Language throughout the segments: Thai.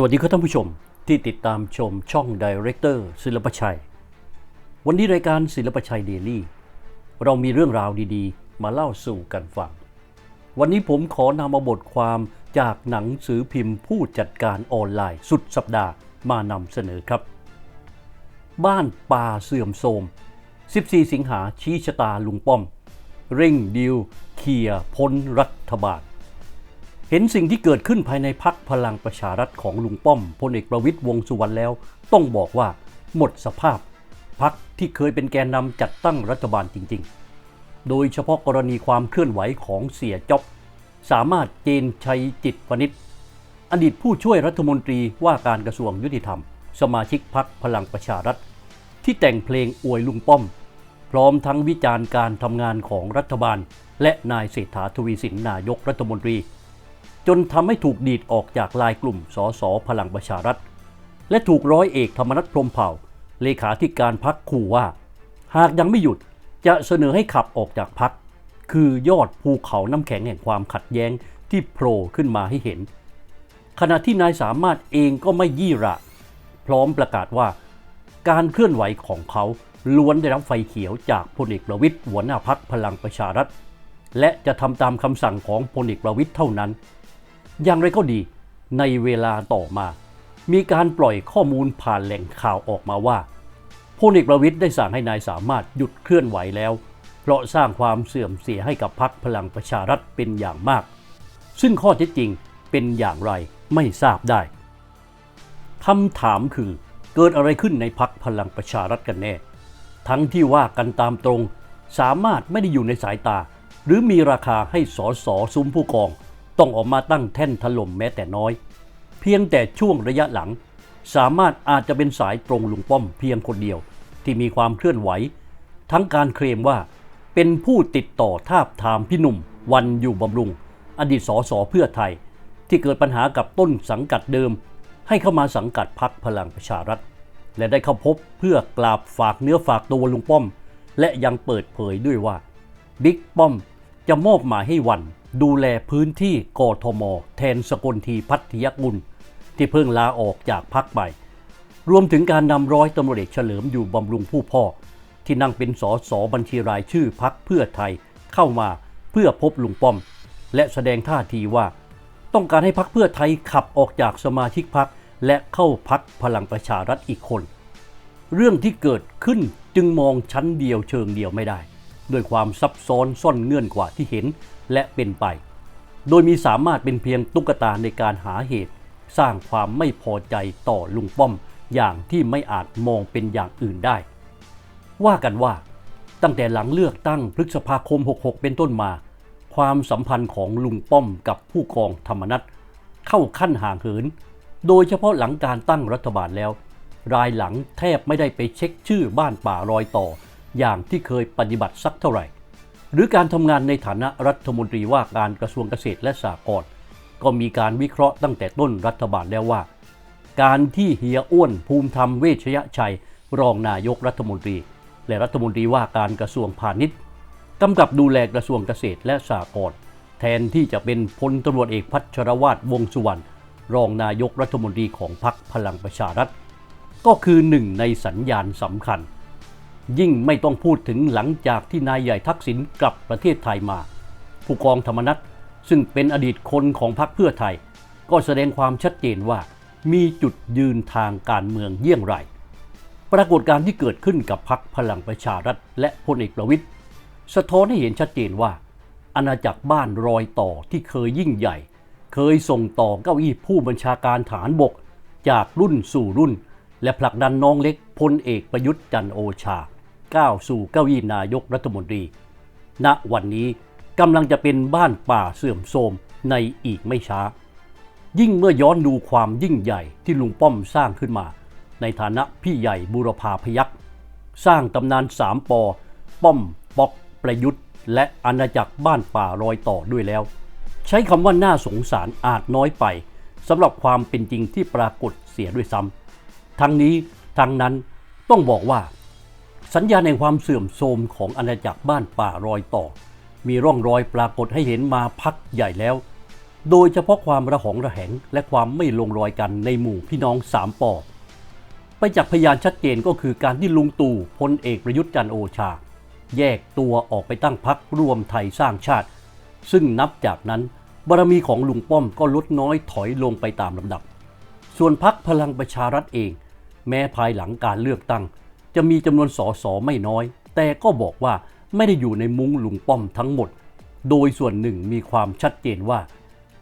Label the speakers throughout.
Speaker 1: สวัสดีครับท่านผู้ชมที่ติดตามชมช่องดีเรคเตอร์ศิลปชัย วันนี้รายการศิลปชัยเดลี่ เรามีเรื่องราวดีๆ มาเล่าสู่กันฟัง วันนี้ผมขอนำมาบทความจากหนังสือพิมพ์ผู้จัดการออนไลน์สุดสัปดาห์มานำเสนอครับ บ้านป่าเสื่อมโทรม 14 สิงหาชี้ชะตาลุงป้อม เร่งดิวเคลียร์พ้นรัฐบาล เห็นสิ่งที่เกิดขึ้นภายในพักพลังประชารัฐของลุงป้อมพลเอกประวิตยวงสุวรรณแล้ว ต้องบอกว่า หมดสภาพพักที่เคยเป็นแกนนำจัดตั้งรัฐบาลจริง ๆ โดยเฉพาะกรณีความเคลื่อนไหวของเสียจ๊อบสามารถเจนชัยจิตวณิชอดีตผู้ช่วยรัฐมนตรีว่าการกระทรวงยุติธรรม สมาชิกพักพลังประชารัฐ ที่แต่งเพลงอวยลุงป้อม พร้อมทั้งวิจารณ์การทำงานของรัฐบาล และนายเศรษฐาทวีสินนายกรัฐมนตรี จนทำให้ถูกดีดออกจากลายกลุ่มสสพลังประชารัฐ และถูกร้อยเอกธรรมนัฐพรมเผ่า เลขาธิการพักขู่ว่า หากยังไม่หยุดจะเสนอให้ขับออกจากพัก คือยอดภูเขาน้ำแข็งแห่งความขัดแย้งที่โผล่ขึ้นมาให้เห็น ขณะที่นายสามารถเองก็ไม่ยี่ระ พร้อมประกาศว่า การเคลื่อนไหวของเขาล้วนได้รับไฟเขียวจากพลเอกประวิตยหัวหน้าพักพลังประชารัฐ และจะทำตามคำสั่งของพลเอกประวิตยเท่านั้น อย่างไรก็ดี ในเวลาต่อมา มีการปล่อยข้อมูลผ่านแหล่งข่าวออกมาว่าพลเอกประวิตยได้สั่งให้นายสามารถหยุดเคลื่อนไหวแล้ว เพราะสร้างความเสื่อมเสียให้กับพรรคพลังประชารัฐเป็นอย่างมาก ซึ่งข้อเท็จจริงเป็นอย่างไรไม่ทราบได้คำถามคือเกิดอะไรขึ้นในพรรคพลังประชารัฐกันแน่ ทั้งที่ว่ากันตามตรง สามารถไม่ได้อยู่ในสายตา หรือมีราคาให้สอสอซุ้มผู้กอง ต้องออกมาตั้งแท่นถล่มแม้แต่น้อย เพียงแต่ช่วงระยะหลัง สามารถอาจจะเป็นสายตรงลุงป้อมเพียงคนเดียวที่มีความเคลื่อนไหว ทั้งการเคลมว่าเป็นผู้ติดต่อทาบทามพี่หนุ่ม วันอยู่บำรุง อดีตสสเพื่อไทย ที่เกิดปัญหากับต้นสังกัดเดิม ให้เข้ามาสังกัดพักพลังประชารัฐ และได้เข้าพบเพื่อกราบฝากเนื้อฝากตัวลุงป้อม และยังเปิดเผยด้วยว่าบิ๊กป้อมจะมอบหมายให้วัน ดูแลพื้นที่กทม แทนสกลทีพัทยกุล ที่เพิ่งลาออกจากพักไปรวมถึงการนำร้อยตำรวจเอกเฉลิมอยู่บำรุงผู้พ่อ ที่นั่งเป็นสสบัญชีรายชื่อพักเพื่อไทยเข้ามาเพื่อพบลุงป้อม และแสดงท่าทีว่า ต้องการให้พักเพื่อไทยขับออกจากสมาชิกพักและเข้าพักพลังประชารัฐอีกคน เรื่องที่เกิดขึ้นจึงมองชั้นเดียวเชิงเดียวไม่ได้ ด้วยความซับซ้อนซ่อนเงื่อนกว่าที่เห็น และเป็นไป โดยมีสามารถเป็นเพียงตุ๊กตาในการหาเหตุ สร้างความไม่พอใจต่อลุงป้อม อย่างที่ไม่อาจมองเป็นอย่างอื่นได้ ว่ากันว่า ตั้งแต่หลังเลือกตั้งพฤษภาคม 66 เป็นต้นมา ความสัมพันธ์ของลุงป้อมกับผู้กองธรรมนัฐเข้าขั้นห่างเหิน โดยเฉพาะหลังการตั้งรัฐบาลแล้ว รายหลังแทบไม่ได้ไปเช็คชื่อบ้านป่ารอยต่อ อย่างที่เคยปฏิบัติสักเท่าไหร่ หรือการทำงานในฐานะรัฐมนตรีว่าการกระทรวงเกษตรและสหกรณ์ก็มีการวิเคราะห์ตั้งแต่ต้นรัฐบาลแล้วว่า การที่เฮียอ้วนภูมิธรรมเวชยชัย รองนายกรัฐมนตรี และรัฐมนตรีว่าการกระทรวงพาณิชย์กำกับดูแลกระทรวงเกษตรและสหกรณ์แทนที่จะเป็นพลตำรวจเอกพัชรวาทวงสุวรรณรองนายกรัฐมนตรีของพรรคพลังประชารัฐ ก็คือหนึ่งในสัญญาณสำคัญ ยิ่งไม่ต้องพูดถึงหลังจากที่นายใหญ่ทักษิณกลับประเทศไทยมา ผู้กองธรรมนัฐซึ่งเป็นอดีตคนของพรรคเพื่อไทย ก็แสดงความชัดเจนว่ามีจุดยืนทางการเมืองเยี่ยงไร ปรากฏการณ์ที่เกิดขึ้นกับพรรคพลังประชารัฐ และพลเอกประวิตยสะท้อนให้เห็นชัดเจนว่า อาณาจักรบ้านรอยต่อที่เคยยิ่งใหญ่ เคยส่งต่อเก้าอี้ผู้บัญชาการฐานบก จากรุ่นสู่รุ่น และผลักดันน้องเล็กพลเอกประยุทธ์จันโอชา ก้าวสู่เก้าอี้นายกรัฐมนตรี ณ วันนี้กำลังจะเป็นบ้านป่าเสื่อมโทรมในอีกไม่ช้า ยิ่งเมื่อย้อนดูความยิ่งใหญ่ที่ลุงป้อมสร้างขึ้นมา ในฐานะพี่ใหญ่บุรพาพยักษ์สร้างตำนานสามปอ ป้อม ป๊อก ประยุทธ์ และอาณาจักรบ้านป่ารอยต่อด้วยแล้ว ใช้คำว่าน่าสงสารอาจน้อยไปสำหรับความเป็นจริงที่ปรากฏเสียด้วยซ้ำทั้งนี้ทั้งนั้นต้องบอกว่า สัญญาณแห่งความเสื่อมโทรมของอาณาจักรบ้านป่ารอยต่อ มีร่องรอยปรากฏให้เห็นมาพักใหญ่แล้ว โดยเฉพาะความระหองระแหงและความไม่ลงรอยกันในหมู่พี่น้องสามปอไปจากพยานชัดเจนก็คือการที่ลุงตู่พลเอกประยุทธ์จันโอชา แยกตัวออกไปตั้งพักรวมไทยสร้างชาติ ซึ่งนับจากนั้นบารมีของลุงป้อมก็ลดน้อยถอยลงไปตามลำดับ ส่วนพักพลังประชารัฐเอง แม้ภายหลังการเลือกตั้ง จะมีจำนวนสสไม่น้อย แต่ก็บอกว่าไม่ได้อยู่ในมุ้งลุงป้อมทั้งหมด โดยส่วนหนึ่งมีความชัดเจนว่า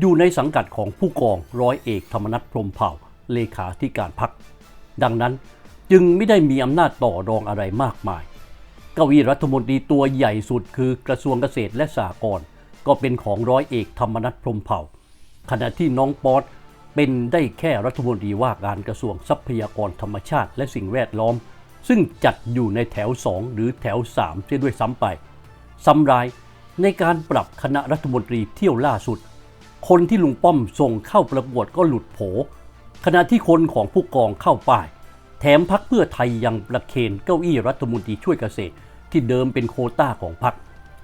Speaker 1: อยู่ในสังกัดของผู้กองร้อยเอกธรรมนัฐพรมเผ่าเลขาธิการพัก ดังนั้นจึงไม่ได้มีอำนาจต่อรองอะไรมากมาย เก้าอี้รัฐมนตรีตัวใหญ่สุดคือกระทรวงเกษตรและสหกรณ์ก็เป็นของร้อยเอกธรรมนัฐพรมเผ่า ขณะที่น้องป๊อตเป็นได้แค่รัฐมนตรีว่าการกระทรวงทรัพยากรธรรมชาติและสิ่งแวดล้อม ซึ่งจัดอยู่ในแถว 2 หรือแถว3เสียด้วยซ้ำไป ซ้ำรายในการปรับคณะรัฐมนตรีเที่ยวล่าสุด คนที่ลุงป้อมส่งเข้าประกวดก็หลุดโผ ขณะที่คนของผู้กองเข้าป้าย แถมพักเพื่อไทยยังประเคนเก้าอี้รัฐมนตรีช่วยเกษตร ที่เดิมเป็นโคต้าของพัก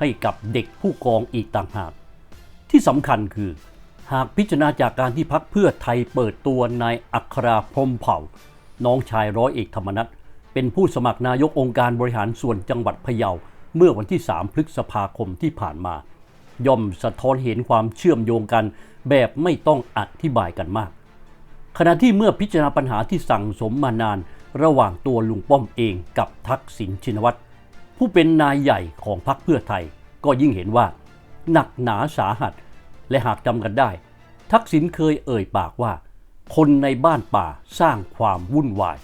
Speaker 1: ให้กับเด็กผู้กองอีกต่างหาก ที่สำคัญคือ หากพิจารณาจากการที่พักเพื่อไทยเปิดตัวนายอัคราพรมเผ่า น้องชายร้อยเอกธรรมนัฐ เป็นผู้สมัครนายกองค์การบริหารส่วนจังหวัดพะเยา เมื่อวันที่ 3 พฤษภาคมที่ผ่านมา ย่อมสะท้อนเห็นความเชื่อมโยงกัน แบบไม่ต้องอธิบายกันมาก ขณะที่เมื่อพิจารณาปัญหาที่สั่งสมมานาน ระหว่างตัวลุงป้อมเองกับทักษิณชินวัตรผู้เป็นนายใหญ่ของพรรคเพื่อไทย ก็ยิ่งเห็นว่า หนักหนาสาหัส และหากจำกันได้ ทักษิณเคยเอ่ยปากว่า คนในบ้านป่าสร้างความวุ่นวาย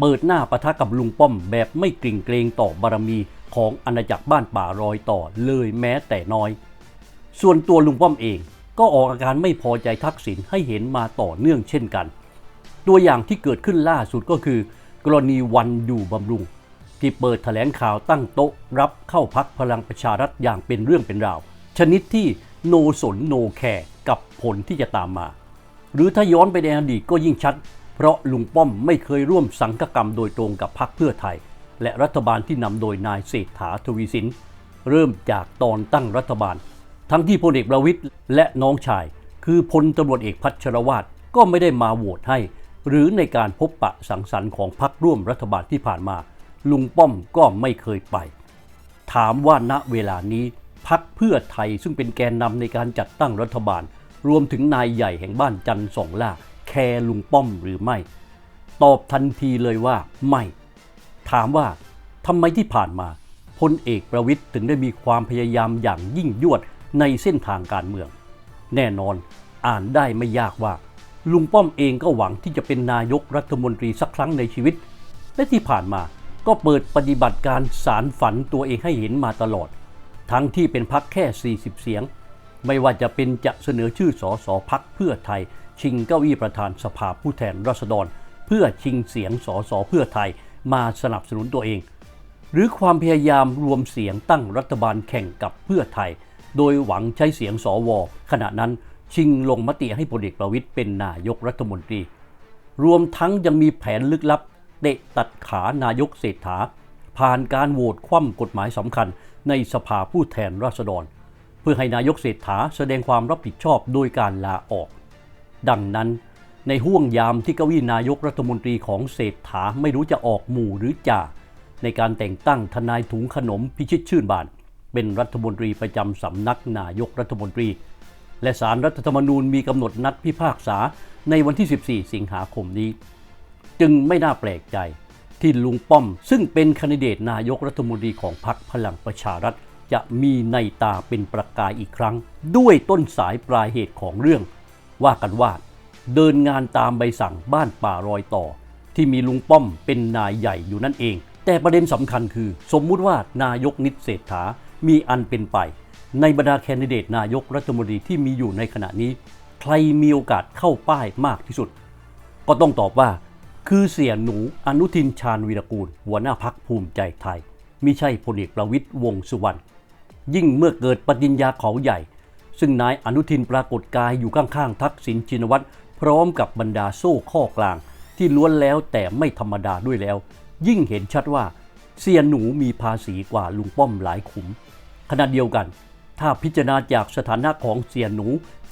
Speaker 1: เปิดหน้าปะทะกับลุงป้อมแบบไม่เกรงเกรงต่อบารมีของอาณาจักรบ้านป่ารอยต่อเลยแม้แต่น้อย ส่วนตัวลุงป้อมเองก็ออกอาการไม่พอใจทักษิณให้เห็นมาต่อเนื่องเช่นกัน ตัวอย่างที่เกิดขึ้นล่าสุดก็คือ กรณีวันอยู่บำรุง ที่เปิดแถลงข่าวตั้งโต๊ะ รับเข้าพักพลังประชารัฐอย่างเป็นเรื่องเป็นราว ชนิดที่โนสนโนแคร์กับผลที่จะตามมา หรือถ้าย้อนไปในอดีตก็ยิ่งชัด เพราะลุงป้อมไม่เคยร่วมสังฆกรรมโดยตรงกับพรรคเพื่อไทย และรัฐบาลที่นำโดยนายเศรษฐาทวีสิน เริ่มจากตอนตั้งรัฐบาล ทั้งที่พลเอกประวิตยและน้องชาย คือพลตำรวจเอกพัชรวาทก็ไม่ได้มาโหวตให้ หรือในการพบปะสังสรรค์ของพรรคร่วมรัฐบาลที่ผ่านมา ลุงป้อมก็ไม่เคยไป ถามว่าณเวลานี้พักเพื่อไทยซึ่งเป็นแกนนำในการจัดตั้งรัฐบาล รวมถึงนายใหญ่แห่งบ้านจันทร์สองล่า แคร์ลุงป้อมหรือไม่ ตอบทันทีเลยว่าไม่ ถามว่าทำไมที่ผ่านมาพลเอกประวิตยถึงได้มีความพยายามอย่างยิ่งยวดในเส้นทางการเมือง แน่นอนอ่านได้ไม่ยากว่า ลุงป้อมเองก็หวังที่จะเป็นนายกรัฐมนตรีสักครั้งในชีวิต และที่ผ่านมาก็เปิดปฏิบัติการสารฝันตัวเองให้เห็นมาตลอด ทั้งที่เป็นพักแค่ 40 เสียง ไม่ว่าจะเป็นจะเสนอชื่อสอสอพักเพื่อไทย ชิงเก้าอี้ประธานสภาผู้แทนราษฎร เพื่อชิงเสียงสอสอเพื่อไทยมาสนับสนุนตัวเอง หรือความพยายามรวมเสียงตั้งรัฐบาลแข่งกับเพื่อไทย โดยหวังใช้เสียงสอวขณะนั้นชิงลงมติให้พลเอกประวิตยเป็นนายกรัฐมนตรี รวมทั้งยังมีแผนลึกลับเตะตัดขานายกเศรษฐา ผ่านการโหวตคว่ำกฎหมายสำคัญในสภาผู้แทนราษฎร เพื่อให้นายกเศรษฐาแสดงความรับผิดชอบโดยการลาออก ดังนั้น ในห่วงยามที่เก้าอี้นายกรัฐมนตรีของเศรษฐาไม่รู้จะออกหมู่หรือจ่าในการแต่งตั้งทนายถุงขนมพิชิตชื่นบาน เป็นรัฐมนตรีประจำสำนักนายกรัฐมนตรี และสารรัฐธรรมนูญมีกำหนดนัดพิพากษาในวันที่ 14 สิงหาคมนี้ จึงไม่น่าแปลกใจที่ลุงป้อม ซึ่งเป็นคนดิเดตนายกรัฐมนตรีของพรรคพลังประชารัฐ จะมีในตาเป็นประกายอีกครั้ง ด้วยต้นสายปลายเหตุของเรื่อง ว่ากันว่า เดินงานตามใบสั่งบ้านป่ารอยต่อ ที่มีลุงป้อมเป็นนายใหญ่อยู่นั่นเอง แต่ประเด็นสำคัญคือ สมมุติว่านายกนิดเศรษฐา มีอันเป็นไป ในบรรดาแคนดิเดตนายกรัฐมนตรีที่มีอยู่ในขณะนี้ ใครมีโอกาสเข้าป้ายมากที่สุด ก็ต้องตอบว่า คือเสียหนูอนุทินชาญวีรกูล หัวหน้าพักภูมิใจไทยมิใช่พลเอกประวิตยวงสุวรรณยิ่งเมื่อเกิดปฏิญญาเขาใหญ่ ซึ่งนายอนุทินปรากฏกายอยู่ข้างๆทักษิณชินวัตรพร้อมกับบรรดาโซ่ข้อกลาง ที่ล้วนแล้วแต่ไม่ธรรมดาด้วยแล้ว ยิ่งเห็นชัดว่า เสียหนูมีภาษีกว่าลุงป้อมหลายขุมขณะเดียวกัน ถ้าพิจารณาจากสถานะของเสียหนู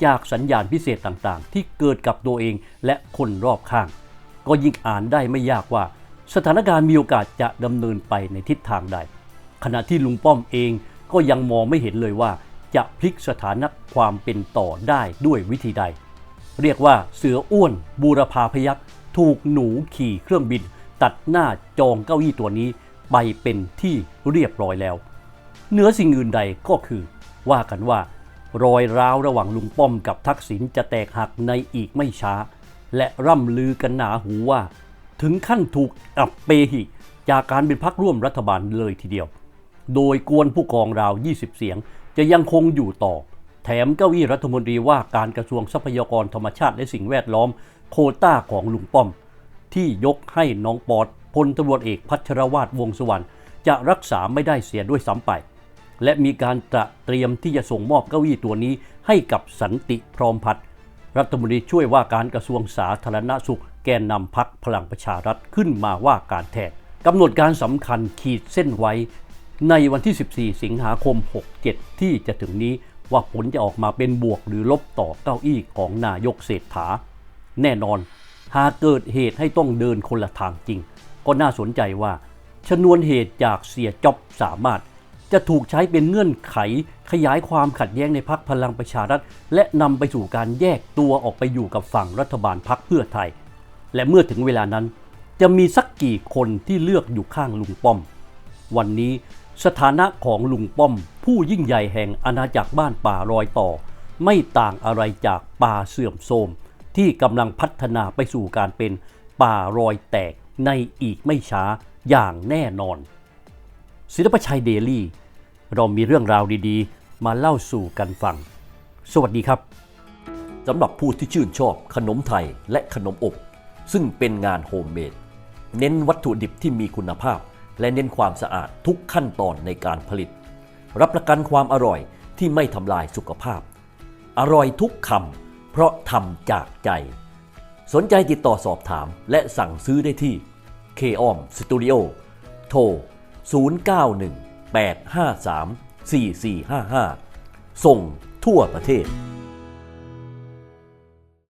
Speaker 1: จากสัญญาณพิเศษต่างๆ ที่เกิดกับตัวเองและคนรอบข้าง ก็ยิ่งอ่านได้ไม่ยากว่า สถานการณ์มีโอกาสจะดำเนินไปในทิศทางใด ขณะที่ลุงป้อมเองก็ยังมองไม่เห็นเลยว่า จะพลิกสถานะความเป็นต่อได้ด้วยวิธีใด เรียกว่าเสืออ้วนบูรพาพยักถูกหนูขี่เครื่องบิน ตัดหน้าจองเก้าอี้ตัวนี้ไปเป็นที่เรียบร้อยแล้วเหนือสิ่งอื่นใดก็คือ ว่ากันว่ารอยร้าวระหว่างลุงป้อมกับทักษิณจะแตกหักในอีกไม่ช้า และร่ำลือกันหนาหูว่า ถึงขั้นถูกอับเปหิ จากการเป็นพักร่วมรัฐบาลเลยทีเดียว โดยกวนผู้กองราว 20 เสียง จะยังคงอยู่ต่อ แถมเก้าอี้รัฐมนตรีว่าการกระทรวงทรัพยากรธรรมชาติและสิ่งแวดล้อมโคต้าของลุงป้อม ที่ยกให้น้องปอดพลตำรวจเอกพัชรวาทวงสวรรณจะรักษาไม่ได้เสียด้วยซ้ำไป และมีการตระเตรียมที่จะส่งมอบเก้าอี้ตัวนี้ให้กับสันติพร้อมพัฒน์รัฐมนตรีช่วยว่าการกระทรวงสาธารณสุข แกนนำพักพลังประชารัฐขึ้นมาว่าการแทนกำหนดการสำคัญขีดเส้นไว้ ในวันที่ 14 สิงหาคม 67 ที่จะถึงนี้ว่าผลจะออกมาเป็นบวกหรือลบต่อเก้าอี้ของนายกเศรษฐา แน่นอน หากเกิดเหตุให้ต้องเดินคนละทางจริง ก็น่าสนใจว่า ชนวนเหตุจากเสียจ็อบสามารถ จะถูกใช้เป็นเงื่อนไข ขยายความขัดแย้งในพักพลังประชารัฐ และนำไปสู่การแยกตัวออกไปอยู่กับฝั่งรัฐบาลพักเพื่อไทย และเมื่อถึงเวลานั้น จะมีสักกี่คนที่เลือกอยู่ข้างลุงป้อม วันนี้ สถานะของลุงป้อม ผู้ยิ่งใหญ่แห่งอาณาจักรบ้านป่ารอยต่อ ไม่ต่างอะไรจากป่าเสื่อมโทรมที่กำลังพัฒนาไปสู่การเป็นป่ารอยแตกในอีกไม่ช้าอย่างแน่นอน ศิลปชัยเดลี่ เรามีเรื่องราวดีๆ มาเล่าสู่กันฟัง สวัสดีครับสำหรับผู้ที่ชื่นชอบขนมไทยและขนมอบ ซึ่งเป็นงานโฮมเมดเน้นวัตถุดิบที่มีคุณภาพ และเน้นความสะอาดทุกขั้นตอนในการผลิต รับประกันความอร่อยที่ไม่ทำลายสุขภาพ อร่อยทุกคำเพราะทำจากใจ สนใจติดต่อสอบถามและสั่งซื้อได้ที่ k o m Studio โทร 091 853 4455 ส่งทั่วประเทศ